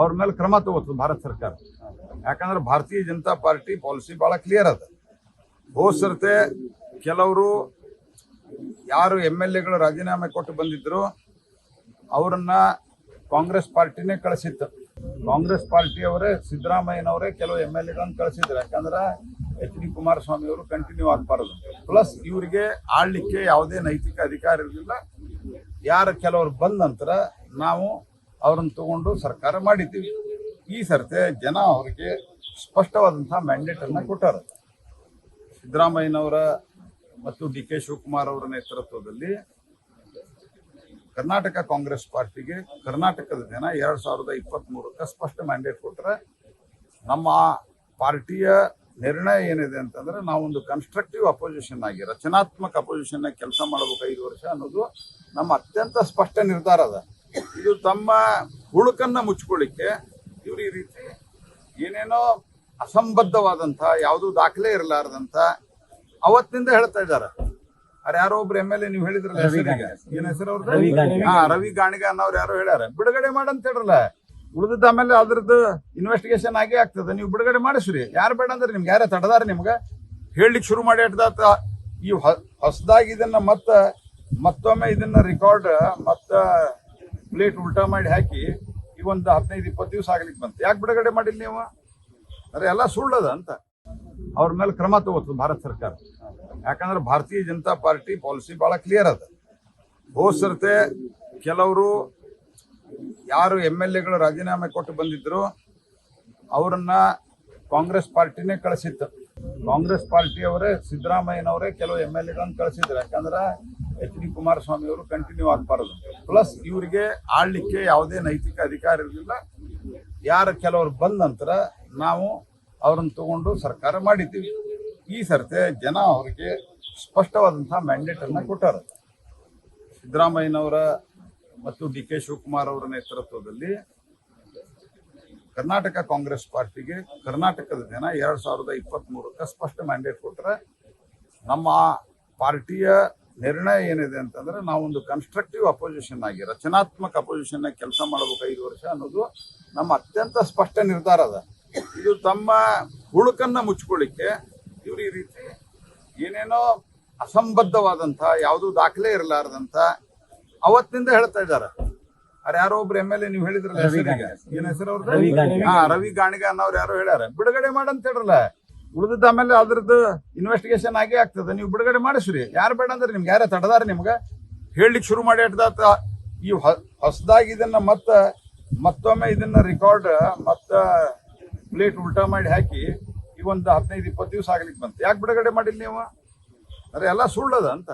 ಅವ್ರ ಮೇಲೆ ಕ್ರಮ ತಗೋತದ ಭಾರತ ಸರ್ಕಾರ. ಯಾಕಂದ್ರೆ ಭಾರತೀಯ ಜನತಾ ಪಾರ್ಟಿ ಪಾಲಿಸಿ ಬಹಳ ಕ್ಲಿಯರ್ ಅದ. ಸರ್ತೆ ಕೆಲವರು ಯಾರು ಎಂ ಎಲ್ ಎಗಳು ರಾಜೀನಾಮೆ ಕೊಟ್ಟು ಬಂದಿದ್ರು, ಅವರನ್ನ ಕಾಂಗ್ರೆಸ್ ಪಾರ್ಟಿನೇ ಕಳಿಸಿತ್ತು. ಕಾಂಗ್ರೆಸ್ ಪಾರ್ಟಿಯವರೇ ಸಿದ್ದರಾಮಯ್ಯನವರೇ ಕೆಲವು ಎಂ ಎಲ್ ಎಗಳನ್ನು ಕಳಿಸಿದ್ರು. ಯಾಕಂದ್ರೆ ಎಚ್ ಡಿ ಕುಮಾರಸ್ವಾಮಿ ಅವರು ಕಂಟಿನ್ಯೂ ಆಗಬಾರದು. ಪ್ಲಸ್ ಇವರಿಗೆ ಆಳ್ಲಿಕ್ಕೆ ಯಾವುದೇ ನೈತಿಕ ಅಧಿಕಾರ ಇರಲಿಲ್ಲ. ಯಾರು ಕೆಲವರು ಬಂದ ನಂತರ ನಾವು ಅವ್ರನ್ನ ತಗೊಂಡು ಸರ್ಕಾರ ಮಾಡಿದ್ದೀವಿ. ಈ ಸರ್ತೆ ಜನ ಅವರಿಗೆ ಸ್ಪಷ್ಟವಾದಂತಹ ಮ್ಯಾಂಡೇಟ್ ಅನ್ನ ಕೊಟ್ಟಾರ. ಸಿದ್ದರಾಮಯ್ಯನವರ ಮತ್ತು ಡಿ ಕೆ ಶಿವಕುಮಾರ್ ಅವರ ನೇತೃತ್ವದಲ್ಲಿ ಕರ್ನಾಟಕ ಕಾಂಗ್ರೆಸ್ ಪಾರ್ಟಿಗೆ ಕರ್ನಾಟಕದ ಜನ ಎರಡ್ ಸಾವಿರದ ಇಪ್ಪತ್ತ್ ಮೂರಕ್ಕೆ ಸ್ಪಷ್ಟ ಮ್ಯಾಂಡೇಟ್ ಕೊಟ್ಟರೆ ನಮ್ಮ ಪಾರ್ಟಿಯ ನಿರ್ಣಯ ಏನಿದೆ ಅಂತಂದ್ರೆ ನಾವೊಂದು ಕನ್ಸ್ಟ್ರಕ್ಟಿವ್ ಅಪೋಸಿಷನ್ ಆಗಿ, ರಚನಾತ್ಮಕ ಅಪೋಸಿಷನ್ ಕೆಲಸ ಮಾಡಬೇಕು ಐದು ವರ್ಷ ಅನ್ನೋದು ನಮ್ಮ ಅತ್ಯಂತ ಸ್ಪಷ್ಟ ನಿರ್ಧಾರ ಅದ. ಇದು ತಮ್ಮ ಹುಳುಕನ್ನ ಮುಚ್ಕೊಳ್ಳಿಕ್ಕೆ ಇವರು ಈ ರೀತಿ ಏನೇನೋ ಅಸಂಬದ್ಧವಾದಂಥ ಯಾವುದೂ ದಾಖಲೆ ಇರಲಾರದಂತ ಅವತ್ತಿನಿಂದ ಹೇಳ್ತಾ ಇದ್ದಾರೆ. ಅವ್ರ ಯಾರೋ ಒಬ್ರು ಎಂ ಎಲ್ ಎ ನೀವು ಹೇಳಿದ್ರಲ್ಲ ಹೆಸರಿಗೆ? ಏನ್ ಹೆಸರು ಅವ್ರದ್ದು? ಹಾ ರವಿ ಗಾಣಿಗ ಅನ್ನೋರು ಯಾರೋ ಹೇಳ್ಯಾರ. ಬಿಡುಗಡೆ ಮಾಡಂತ ಹೇಳ್ರಲ್ಲ. ಉಳಿದದ್ದು ಆಮೇಲೆ ಅದ್ರದ್ದು ಇನ್ವೆಸ್ಟಿಗೇಷನ್ ಆಗೇ ಆಗ್ತದೆ. ನೀವು ಬಿಡುಗಡೆ ಮಾಡಿಸ್ರಿ. ಯಾರು ಬೇಡ ಅಂದ್ರೆ ನಿಮ್ಗೆ ಯಾರೇ ತಡದಾರ ನಿಮ್ಗೆ. ಹೇಳಲಿಕ್ಕೆ ಶುರು ಮಾಡಿ ಇಟ್ದಾತ ಈ ಹೊಸದಾಗಿ ಇದನ್ನ ಮತ್ತ ಮತ್ತೊಮ್ಮೆ ಇದನ್ನ ರೆಕಾರ್ಡ್ ಮತ್ತ ಪ್ಲೇಟ್ ಉಲ್ಟಾ ಮಾಡಿ ಹಾಕಿ ಈ ಒಂದು ಹದಿನೈದು, ಇಪ್ಪತ್ತು ದಿವಸ ಆಗ್ಲಿಕ್ಕೆ ಬಂತು. ಯಾಕೆ ಬಿಡುಗಡೆ ಮಾಡಿಲ್ಲ ನೀವು? ಅರೆ ಎಲ್ಲ ಸುಳ್ಳದ ಅಂತ. ಅವ್ರ ಮೇಲೆ ಕ್ರಮ ತಗೋತು ಭಾರತ ಸರ್ಕಾರ. ಯಾಕಂದ್ರೆ ಭಾರತೀಯ ಜನತಾ ಪಾರ್ಟಿ ಪಾಲಿಸಿ ಬಹಳ ಕ್ಲಿಯರ್ ಅದ. ಹೋದ್ ಕೆಲವರು ಯಾರು ಎಂ ಎಲ್ ಎಗಳು ರಾಜೀನಾಮೆ ಕೊಟ್ಟು ಬಂದಿದ್ರು, ಅವರನ್ನ ಕಾಂಗ್ರೆಸ್ ಪಾರ್ಟಿನೇ ಕಳಿಸಿತ್ತು. ಕಾಂಗ್ರೆಸ್ ಪಾರ್ಟಿಯವರೇ, ಸಿದ್ದರಾಮಯ್ಯನವರೇ ಕೆಲವು ಎಂ ಎಲ್ ಎಗಳನ್ನು ಕಳಿಸಿದ್ರು. ಯಾಕಂದ್ರೆ ಎಚ್ ಡಿ ಕುಮಾರಸ್ವಾಮಿ ಅವರು ಕಂಟಿನ್ಯೂ ಆಗಬಾರದು. ಪ್ಲಸ್ ಇವರಿಗೆ ಆಳ್ಲಿಕ್ಕೆ ಯಾವುದೇ ನೈತಿಕ ಅಧಿಕಾರ ಇರಲಿಲ್ಲ. ಯಾರು ಕೆಲವರು ಬಂದ ನಂತರ ನಾವು ಅವರನ್ನು ತಗೊಂಡು ಸರ್ಕಾರ ಮಾಡಿದ್ದೀವಿ. ಈ ಸರ್ತೆ ಜನ ಅವರಿಗೆ ಸ್ಪಷ್ಟವಾದಂತಹ ಮ್ಯಾಂಡೇಟ್ ಕೊಟ್ಟರು. ಸಿದ್ದರಾಮಯ್ಯನವರ ಮತ್ತು ಡಿ ಕೆ ಶಿವಕುಮಾರ್ ಅವರ ನೇತೃತ್ವದಲ್ಲಿ ಕರ್ನಾಟಕ ಕಾಂಗ್ರೆಸ್ ಪಾರ್ಟಿಗೆ ಕರ್ನಾಟಕದ ಜನ ಎರಡು ಸಾವಿರದ ಇಪ್ಪತ್ತ್ ಸ್ಪಷ್ಟ ಮ್ಯಾಂಡೇಟ್ ಕೊಟ್ಟರೆ ನಮ್ಮ ಪಾರ್ಟಿಯ ನಿರ್ಣಯ ಏನಿದೆ ಅಂತಂದ್ರೆ ನಾವೊಂದು ಕನ್ಸ್ಟ್ರಕ್ಟಿವ್ ಅಪೋಸಿಷನ್ ಆಗಿ ರಚನಾತ್ಮಕ ಅಪೋಸಿಷನ್ ಕೆಲಸ ಮಾಡಬೇಕು ಐದು ವರ್ಷ ಅನ್ನೋದು ನಮ್ಮ ಅತ್ಯಂತ ಸ್ಪಷ್ಟ ನಿರ್ಧಾರ ಅದ. ಇದು ತಮ್ಮ ಹುಳುಕನ್ನ ಮುಚ್ಕೊಳ್ಳಿಕ್ಕೆ ಇವ್ರು ಈ ರೀತಿ ಏನೇನೋ ಅಸಂಬದ್ಧವಾದಂಥ ಯಾವುದೂ ದಾಖಲೆ ಇರಲಾರದಂತ ಅವತ್ತಿನಿಂದ ಹೇಳ್ತಾ ಇದ್ದಾರೆ. ಅವ್ರ ಯಾರೋ ಒಬ್ರು ಎಂ ಎಲ್ ಎ ನೀವು ಹೇಳಿದ್ರಲ್ಲ ಏನ್ ಹೆಸರು ಅವ್ರದ್ದು ಹಾ ರವಿ ಗಾಣಿಗ ಅನ್ನೋರು ಯಾರೋ ಹೇಳ್ಯಾರ. ಬಿಡುಗಡೆ ಮಾಡಂತ ಹೇಳ್ರಲ್ಲ. ಉಳಿದದ್ದು ಆಮೇಲೆ ಅದ್ರದ್ದು ಇನ್ವೆಸ್ಟಿಗೇಷನ್ ಆಗೇ ಆಗ್ತದೆ. ನೀವು ಬಿಡುಗಡೆ ಮಾಡಿಸ್ರಿ. ಯಾರು ಬೇಡ ಅಂದ್ರೆ ನಿಮ್ಗೆ, ಯಾರೇ ತಡದಾರ ನಿಮ್ಗೆ. ಹೇಳಲಿಕ್ಕೆ ಶುರು ಮಾಡಿ ಇಟ್ದಾತ ಈ ಹೊಸದಾಗಿ ಇದನ್ನ ಮತ್ತೆ, ಮತ್ತೊಮ್ಮೆ ಇದನ್ನ ರೆಕಾರ್ಡ್ ಮತ್ತೆ ಪ್ಲೇಟ್ ಉಲ್ಟಾ ಮಾಡಿ ಹಾಕಿ ಈ ಒಂದು ಹದಿನೈದು, ಇಪ್ಪತ್ತು ದಿವಸ ಆಗ್ಲಿಕ್ಕೆ ಬಂತು. ಯಾಕೆ ಬಿಡುಗಡೆ ಮಾಡಿಲ್ಲ ನೀವು? ಅರೆ ಎಲ್ಲ ಸುಳ್ಳದ ಅಂತ.